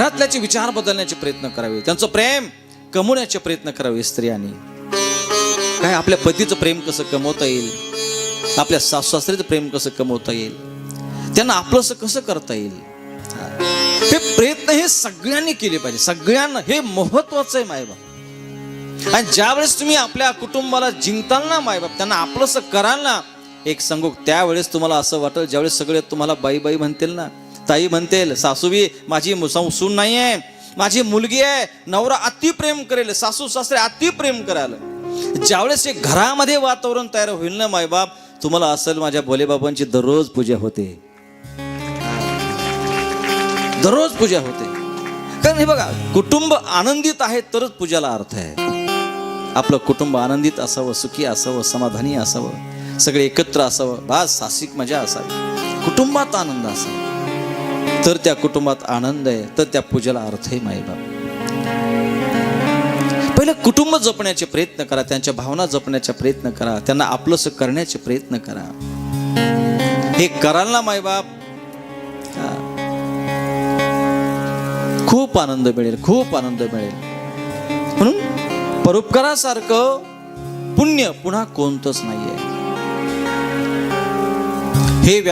घरातल्याचे विचार बदलण्याचे प्रयत्न करावे. त्यांचं प्रेम कमवण्याचे प्रयत्न करावे स्त्रियांनी. काय आपल्या पतीचं प्रेम कसं कमवता येईल? आपल्या सासू सासऱ्याचं प्रेम कसं कमवता येईल? त्यांना आपलंसं कसं करता येईल? हे प्रयत्न हे सगळ्यांनी केले पाहिजे. सगळ्यांना हे महत्वाचं आहे मायबाप. आणि ज्यावेळेस तुम्ही आपल्या कुटुंबाला जिंकताल ना मायबाप त्यांना आपलंसं कराल ना एक सांगू त्यावेळेस तुम्हाला असं वाटेल ज्यावेळेस सगळे तुम्हाला बाई बाई म्हणतील ना ताई म्हणतील सासूबी माझी सून नाही आहे माझी मुलगी आहे नवरा अति प्रेम करेल सासू सासरे अति प्रेम करायला ज्यावेळेस एक घरामध्ये वातावरण तयार होईल ना मायबाप तुम्हाला असेल माझ्या भोलेबाबांची दररोज पूजा होते. दररोज पूजा होते. कारण हे बघा कुटुंब आनंदित आहे तरच पूजाला अर्थ आहे. आपलं कुटुंब आनंदित असावं सुखी असावं समाधानी असावं. सगळे एकत्र असावं. बास सासिक मजा असावी. कुटुंबात आनंद असावा. तर त्या कुटुंबात आनंद आहे तर त्या पूजेला अर्थ आहे माईबाप पहिलं कुटुंब जपण्याचे प्रयत्न करा त्यांच्या भावना जपण्याचा प्रयत्न करा त्यांना आपलंसं करण्याचे प्रयत्न करा. हे कराल ना मायबाप खूप आनंद मिळेल खूप आनंद मिळेल. म्हणून परोपकारासारखं पुण्य पुन्हा कोणतंच नाहीये. हे व्या-